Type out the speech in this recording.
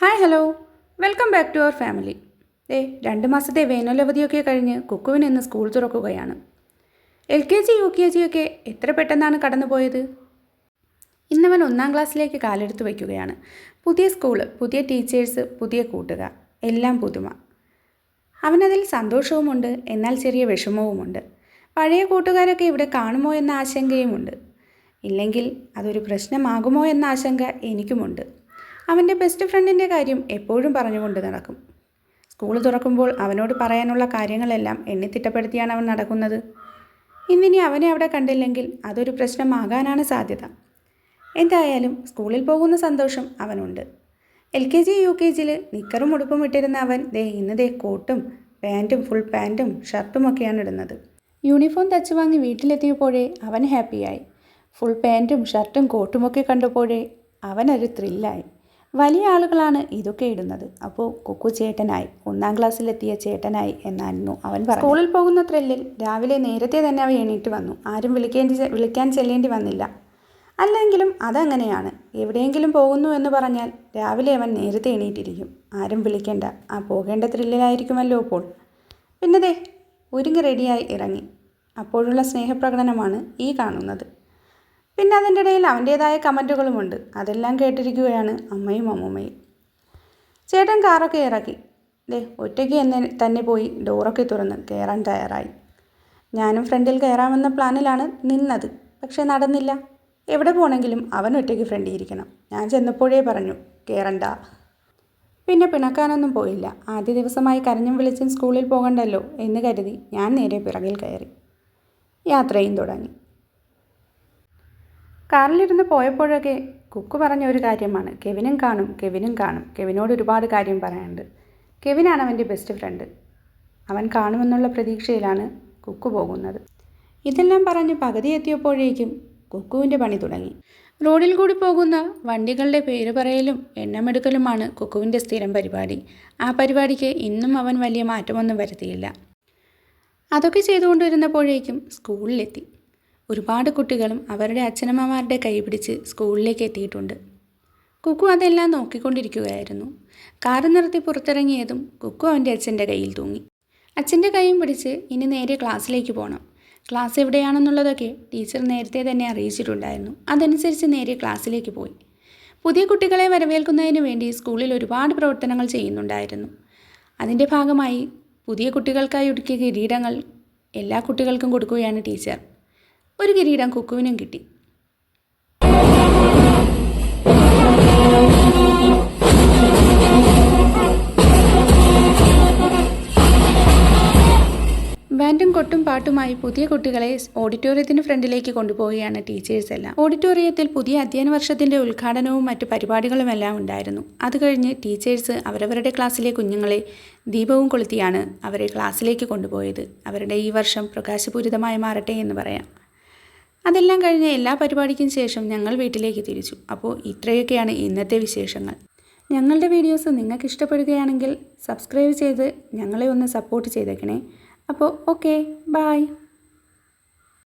Hi hello. Welcome back to our family. ഏ രണ്ട് മാസത്തെ വേനലവധിയൊക്കെ കഴിഞ്ഞ് കുക്കുവിന് ഇന്ന് സ്കൂൾ തുറക്കുകയാണ്. L K G U K G ഒക്കെ എത്ര പെട്ടെന്നാണ് കടന്നുപോയത്? ഇന്നവൻ ഒന്നാം ക്ലാസ്സിലേക്ക് കാലെടുത്ത് വയ്ക്കുകയാണ്. പുതിയ സ്കൂൾ പുതിയ ടീച്ചേഴ്സ് പുതിയ കൂട്ടുകാർ എല്ലാം പുതുമ. അവനതിൽ സന്തോഷവുമുണ്ട് എന്നാൽ ചെറിയ വിഷമവുമുണ്ട്. പഴയ കൂട്ടുകാരൊക്കെ ഇവിടെ കാണുമോ എന്ന ആശങ്കയുമുണ്ട്. ഇല്ലെങ്കിൽ അതൊരു പ്രശ്നമാകുമോ എന്ന ആശങ്ക എനിക്കുമുണ്ട്. അവന്റെ ബെസ്റ്റ് ഫ്രണ്ടിന്റെ കാര്യം എപ്പോഴും പറഞ്ഞുകൊണ്ട് നടക്കും. സ്കൂൾ തുറക്കുമ്പോൾ അവനോട് പറയാനുള്ള കാര്യങ്ങളെല്ലാം എണ്ണിത്തിട്ടപ്പെടുത്തിയാണ് അവൻ നടക്കുന്നത്. ഇന്നിനി അവനെ അവിടെ കണ്ടില്ലെങ്കിൽ അതൊരു പ്രശ്നമാകാനാണ് സാധ്യത. എന്തായാലും സ്കൂളിൽ പോകുന്ന സന്തോഷം അവനുണ്ട്. L K G U K ജിയിൽ നിക്കറും ഉടുപ്പും ഇട്ടിരുന്ന അവൻ ദേ ഇന്ന് ദേ കോട്ടും പാന്റും ഫുൾ പാന്റും ഷർട്ടും ഒക്കെയാണ് ഇടുന്നത്. യൂണിഫോം തച്ചു വാങ്ങി വീട്ടിലെത്തിയപ്പോഴേ അവൻ ഹാപ്പിയായി. ഫുൾ പാന്റും ഷർട്ടും കോട്ടുമൊക്കെ കണ്ടപ്പോഴേ അവനൊരു ത്രില്ലായി വലിയ ആളുകളാണ് ഇതൊക്കെ ഇടുന്നത്. അപ്പോൾ കുക്കു ചേട്ടനായി ഒന്നാം ക്ലാസ്സിലെത്തിയ ചേട്ടനായി എന്നായിരുന്നു അവൻ പറഞ്ഞു സ്കൂളിൽ പോകുന്ന ത്രില്ലിൽ രാവിലെ നേരത്തെ തന്നെ അവൻ എണീറ്റ് വന്നു. ആരും വിളിക്കേണ്ടി വിളിക്കാൻ ചെല്ലേണ്ടി വന്നില്ല. അല്ലെങ്കിലും അതങ്ങനെയാണ്. എവിടെയെങ്കിലും പോകുന്നു എന്ന് പറഞ്ഞാൽ രാവിലെ അവൻ നേരത്തെ എണീറ്റിരിക്കും. ആരും വിളിക്കേണ്ട. ആ പോകേണ്ട ത്രില്ലിലായിരിക്കുമല്ലോ അപ്പോൾ. പിന്നതേ ഒരുങ്ങി റെഡിയായി ഇറങ്ങി. അപ്പോഴുള്ള സ്നേഹപ്രകടനമാണ് ഈ കാണുന്നത്. പിന്നെ അതിന്റെ ഇടയിൽ അവന്റേതായ കമന്റുകളുമുണ്ട്. അതെല്ലാം കേട്ടിരിക്കുകയാണ് അമ്മയും അമ്മൂമ്മയും. ചേട്ടൻ കാറൊക്കെ ഇറക്കി. ദേ ഒറ്റയ്ക്ക് എന്നെ തന്നെ പോയി ഡോറൊക്കെ തുറന്ന് കയറാൻ തയ്യാറായി. ഞാനും ഫ്രണ്ടിൽ കയറാമെന്ന പ്ലാനിലാണ് നിന്നത്. പക്ഷേ നടന്നില്ല. എവിടെ പോണെങ്കിലും അവൻ ഒറ്റയ്ക്ക് ഫ്രണ്ടിൽ ഇരിക്കണം. ഞാൻ ചെന്നപ്പോഴേ പറഞ്ഞു കയറണ്ട പിന്നെ പിണക്കാനൊന്നും പോയില്ല. ആദ്യ ദിവസമായി കരഞ്ഞും വിളിച്ചും സ്കൂളിൽ പോകണ്ടല്ലോ എന്ന് കരുതി ഞാൻ നേരെ പിറകിൽ കയറി. യാത്രയും തുടങ്ങി. കാറിലിരുന്ന് പോയപ്പോഴൊക്കെ കുക്കു പറഞ്ഞ ഒരു കാര്യമാണ്. കെവിനും കാണും കെവിനും കാണും. കെവിനോട് ഒരുപാട് കാര്യം പറയാനുണ്ട്. കെവിനാണ് അവന്റെ ബെസ്റ്റ് ഫ്രണ്ട് അവൻ കാണുമെന്നുള്ള പ്രതീക്ഷയിലാണ് കുക്കു പോകുന്നത്. ഇതെല്ലാം പറഞ്ഞ് പകുതി എത്തിയപ്പോഴേക്കും കുക്കുവിന്റെ പണി തുടങ്ങി. റോഡിൽ കൂടി പോകുന്ന വണ്ടികളുടെ പേര് പറയലും എണ്ണമെടുക്കലുമാണ് കുക്കുവിന്റെ സ്ഥിരം പരിപാടി. ആ പരിപാടിക്ക് ഇന്നും അവൻ വലിയ മാറ്റമൊന്നും വരുത്തിയില്ല. അതൊക്കെ ചെയ്തുകൊണ്ടിരുന്നപ്പോഴേക്കും സ്കൂളിലെത്തി. ഒരുപാട് കുട്ടികളും അവരുടെ അച്ഛനമ്മമാരുടെ കൈ പിടിച്ച് സ്കൂളിലേക്ക് എത്തിയിട്ടുണ്ട്. കുക്കു അതെല്ലാം നോക്കിക്കൊണ്ടിരിക്കുകയായിരുന്നു. കാറ് നിർത്തി പുറത്തിറങ്ങിയതും കുക്കു അവന്റെ അച്ഛന്റെ കയ്യിൽ തൂങ്ങി. അച്ഛന്റെ കൈയും പിടിച്ച് ഇനി നേരെ ക്ലാസ്സിലേക്ക് പോകണം ക്ലാസ് എവിടെയാണെന്നുള്ളതൊക്കെ ടീച്ചർ നേരത്തെ തന്നെ അറിയിച്ചിട്ടുണ്ടായിരുന്നു. അതനുസരിച്ച് നേരെ ക്ലാസ്സിലേക്ക് പോയി. പുതിയ കുട്ടികളെ വരവേൽക്കുന്നതിന് വേണ്ടി സ്കൂളിൽ ഒരുപാട് പ്രവർത്തനങ്ങൾ ചെയ്യുന്നുണ്ടായിരുന്നു. അതിന്റെ ഭാഗമായി പുതിയ കുട്ടികൾക്കായി ഒരുക്കിയ കിരീടങ്ങൾ എല്ലാ കുട്ടികൾക്കും കൊടുക്കുകയാണ് ടീച്ചർ. ഒരു കിരീടം കുക്കുവിനും കിട്ടി. ബാൻഡും കൊട്ടും പാട്ടുമായി പുതിയ കുട്ടികളെ ഓഡിറ്റോറിയത്തിന് ഫ്രണ്ടിലേക്ക് കൊണ്ടുപോവുകയാണ് ടീച്ചേഴ്സ് എല്ലാം. ഓഡിറ്റോറിയത്തിൽ പുതിയ അധ്യയന വർഷത്തിന്റെ ഉദ്ഘാടനവും മറ്റു പരിപാടികളും എല്ലാം ഉണ്ടായിരുന്നു. അത് കഴിഞ്ഞ് ടീച്ചേഴ്സ് അവരവരുടെ ക്ലാസ്സിലെ കുഞ്ഞുങ്ങളെ ദീപവും കൊളുത്തിയാണ് അവരെ ക്ലാസ്സിലേക്ക് കൊണ്ടുപോയത്. അവരുടെ ഈ വർഷം പ്രകാശപൂരിതമായി മാറട്ടെ എന്ന് പറയാം. അതെല്ലാം കഴിഞ്ഞ എല്ലാ പരിപാടിക്കും ശേഷം ഞങ്ങൾ വീട്ടിലേക്ക് തിരിച്ചു. അപ്പോൾ ഇത്രയൊക്കെയാണ് ഇന്നത്തെ വിശേഷങ്ങൾ. ഞങ്ങളുടെ വീഡിയോസ് നിങ്ങൾക്ക് ഇഷ്ടപ്പെടുകയാണെങ്കിൽ സബ്സ്ക്രൈബ് ചെയ്ത് ഞങ്ങളെ ഒന്ന് സപ്പോർട്ട് ചെയ്തേക്കണേ. അപ്പോൾ ഓക്കെ ബായ്.